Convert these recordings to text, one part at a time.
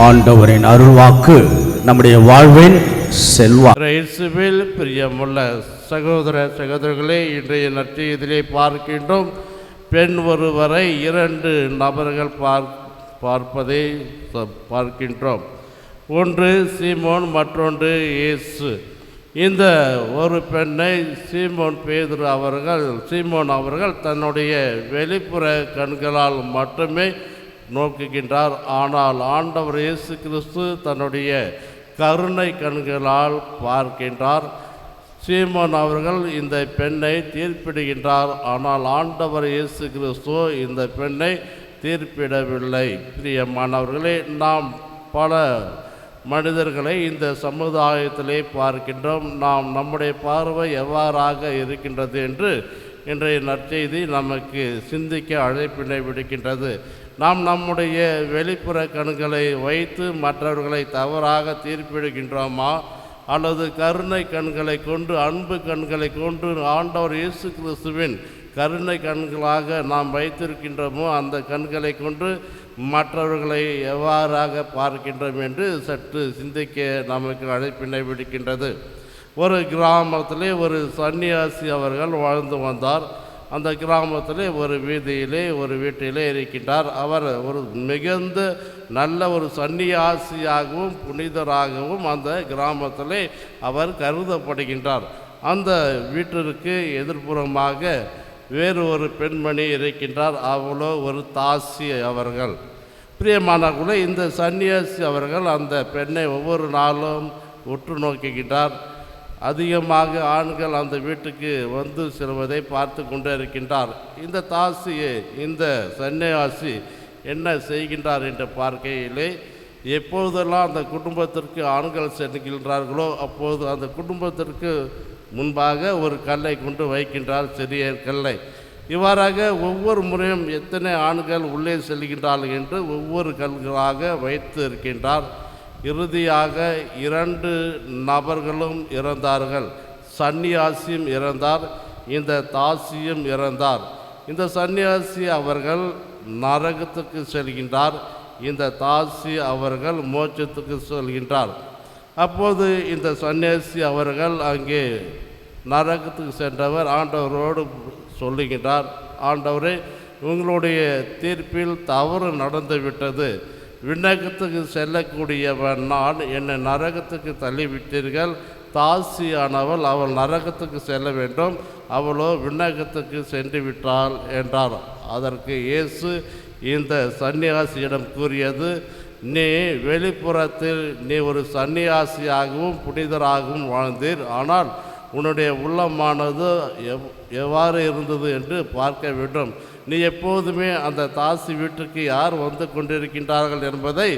ஆண்டவரின் அருள்வாக்கு நம்முடைய வாழ்வின் செல்வா. இயேசுவில் பிரியமுள்ள சகோதர சகோதரர்களே இன்றைய நற்செய்தியிலே பார்க்கின்றோம் பெண் ஒருவரை இரண்டு நபர்கள் பார் பார்ப்பதை பார்க்கின்றோம். ஒன்று சீமோன் மற்றொன்று இயேசு. இந்த ஒரு பெண்ணை சீமோன் பேதுரு அவர்கள் சீமோன் அவர்கள் தன்னுடைய வெளிப்புற கண்களால் மட்டுமே நோக்குகின்றார். ஆனால் ஆண்டவர் இயேசு கிறிஸ்து தன்னுடைய கருணை கண்களால் பார்க்கின்றார். சீமான் அவர்கள் இந்த பெண்ணை தீர்ப்பிடுகின்றார். ஆனால் ஆண்டவர் இயேசு கிறிஸ்து இந்த பெண்ணை தீர்ப்பிடவில்லை. பிரியமானவர்களே நாம் பல மனிதர்களை இந்த சமுதாயத்திலே பார்க்கின்றோம். நாம் நம்முடைய பார்வை எவ்வாறாக இருக்கின்றது என்று இன்றைய நற்செய்தி நமக்கு சிந்திக்க அழைப்பினை விடுக்கின்றது. நாம் நம்முடைய வெளிப்புற கண்களை வைத்து மற்றவர்களை தவறாக தீர்ப்பிடுகின்றோமா? அல்லது கருணை கண்களை கொண்டு அன்பு கண்களை கொண்டு ஆண்டவர் இயேசு கிறிஸ்துவின் கருணை கண்களாக நாம் வைத்திருக்கின்றோமோ அந்த கண்களை கொண்டு மற்றவர்களை எவ்வாறாக பார்க்கின்றோம் என்று சற்று சிந்திக்க நமக்கு அழைப்பினை விடுக்கின்றது. ஒரு கிராமத்திலே ஒரு சன்னியாசி அவர்கள் வாழ்ந்து வந்தார். அந்த கிராமத்திலே ஒரு வீதியிலே ஒரு வீட்டிலே இருக்கின்றார். அவர் ஒரு மிகுந்த நல்ல ஒரு சன்னியாசியாகவும் புனிதராகவும் அந்த கிராமத்திலே அவர் கருதப்படுகின்றார். அந்த வீட்டிற்கு எதிர்ப்புறமாக வேறு ஒரு பெண்மணி இருக்கின்றார். அவளோ ஒரு தாசி அவர்கள். பிரியமானவர்களே இந்த சன்னியாசி அவர்கள் அந்த பெண்ணை ஒவ்வொரு நாளும் உற்று நோக்குகின்றார். அதிகமாக ஆண்கள் அந்த வீட்டுக்கு வந்து செல்வதை பார்த்து கொண்டே இருக்கின்றார். இந்த தாசியை இந்த சன்னியாசி என்ன செய்கின்றார் என்று பார்க்கையிலே எப்போதெல்லாம் அந்த குடும்பத்திற்கு ஆண்கள் செல்கின்றார்களோ அப்போது அந்த குடும்பத்திற்கு முன்பாக ஒரு கல்லை கொண்டு வைக்கின்றார் சிறிய கல்லை. இவ்வாறாக ஒவ்வொரு முறையும் எத்தனை ஆண்கள் உள்ளே செல்கின்றார்கள் என்று ஒவ்வொரு கல்களாக வைத்து இருக்கின்றார் இறுதியாக இரண்டு நபர்களும் இறந்தார்கள். சன்னியாசியும் இறந்தார். இந்த தாசியும் இறந்தார். இந்த சன்னியாசி அவர்கள் நரகத்துக்கு செல்கின்றார். இந்த தாசி அவர்கள் மோட்சத்துக்கு செல்கின்றார். அப்போது இந்த சன்னியாசி அவர்கள் அங்கே நரகத்துக்கு சென்றவர் ஆண்டவரோடு சொல்லுகின்றார். ஆண்டவரே உங்களுடைய தீர்ப்பில் தவறு நடந்துவிட்டது. விண்ணகத்துக்கு செல்லக்கூடியவன் நான் என்னை நரகத்துக்கு தள்ளிவிட்டீர்கள். தாசியானவள் அவள் நரகத்துக்கு செல்ல வேண்டும். அவளோ விண்ணகத்துக்கு சென்று விட்டாள் என்றார். அதற்கு இயேசு இந்த சன்னியாசியிடம் கூறியது நீ வெளிப்புறத்தில் நீ ஒரு சன்னியாசியாகவும் புனிதராகவும் வாழ்ந்தீர். ஆனால் உன்னுடைய உள்ளமானது எவ் எவ்வாறு இருந்தது என்று பார்க்க வேண்டும். நீ எப்போதுமே அந்த தாசி வீட்டுக்கு யார் வந்து கொண்டிருக்கின்றார்கள் என்பதை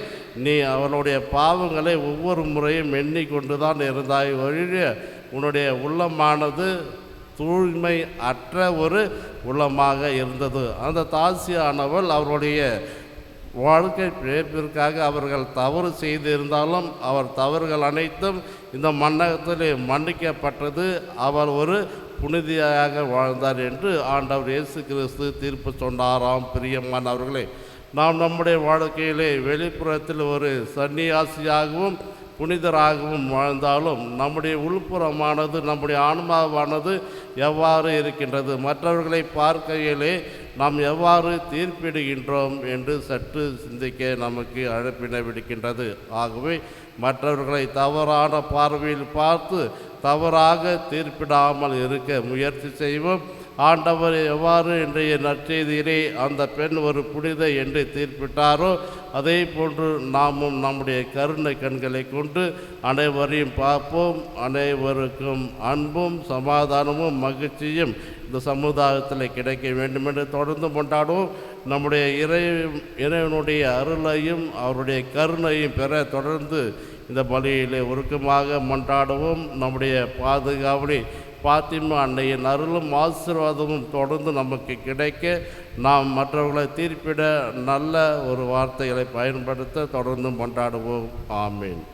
நீ அவனுடைய பாவங்களை ஒவ்வொரு முறையும் எண்ணிக்கொண்டு தான் இருந்தாய் ஒழிய உன்னுடைய உள்ளமானது தூய்மை அற்ற ஒரு உள்ளமாக இருந்தது. அந்த தாசியானவள் அவருடைய வாழ்க்கை பிழைப்பிற்காக அவர்கள் தவறு செய்திருந்தாலும் அவர் தவறுகள் அனைத்தும் இந்த மன்னகத்தில் மன்னிக்கப்பட்டது. அவர் ஒரு புனிதியாக வாழ்ந்தார் என்று ஆண்டவர் இயேசு கிறிஸ்து தீர்ப்பு சொன்னாராம். பிரியமானவர்களே நாம் நம்முடைய வாழ்க்கையிலே வெளிப்புறத்தில் ஒரு சன்னியாசியாகவும் புனிதராகவும் வாழ்ந்தாலும் நம்முடைய உள்புறமானது நம்முடைய ஆன்மாவானது எவ்வாறு இருக்கின்றது? மற்றவர்களை பார்க்கையிலே நாம் எவ்வாறு தீர்ப்பிடுகின்றோம் என்று சற்று சிந்திக்க நமக்கு அழைப்பினை விடுக்கின்றது. ஆகவே மற்றவர்களை தவறான பார்வையில் பார்த்து தவறாக தீர்ப்பிடாமல் இருக்க முயற்சி செய்வோம். ஆண்டவர் எவ்வாறு இன்றைய நற்செய்தியிலே அந்த பெண் ஒரு புனித என்று தீர்ப்பிட்டாரோ அதே போன்று நாமும் நம்முடைய கருணை கண்களை கொண்டு அனைவரையும் பார்ப்போம். அனைவருக்கும் அன்பும் சமாதானமும் மகிழ்ச்சியும் இந்த சமுதாயத்தில் கிடைக்க வேண்டும் என்று தொடர்ந்து கொண்டாடுவோம் நம்முடைய இறை இறைவனுடைய அருளையும் அவருடைய கருணையும் பெற தொடர்ந்து இந்த பலியிலே உருக்கமாக மன்றாடவும் நம்முடைய பாதுகாவலி பாத்திமா அன்னையின் அருளும் ஆசீர்வாதமும் தொடர்ந்து நமக்கு கிடைக்க நாம் மற்றவர்களை தீர்ப்பிட நல்ல ஒரு வார்த்தைகளை பயன்படுத்த தொடர்ந்து கொண்டாடுவோம் ஆமீன்.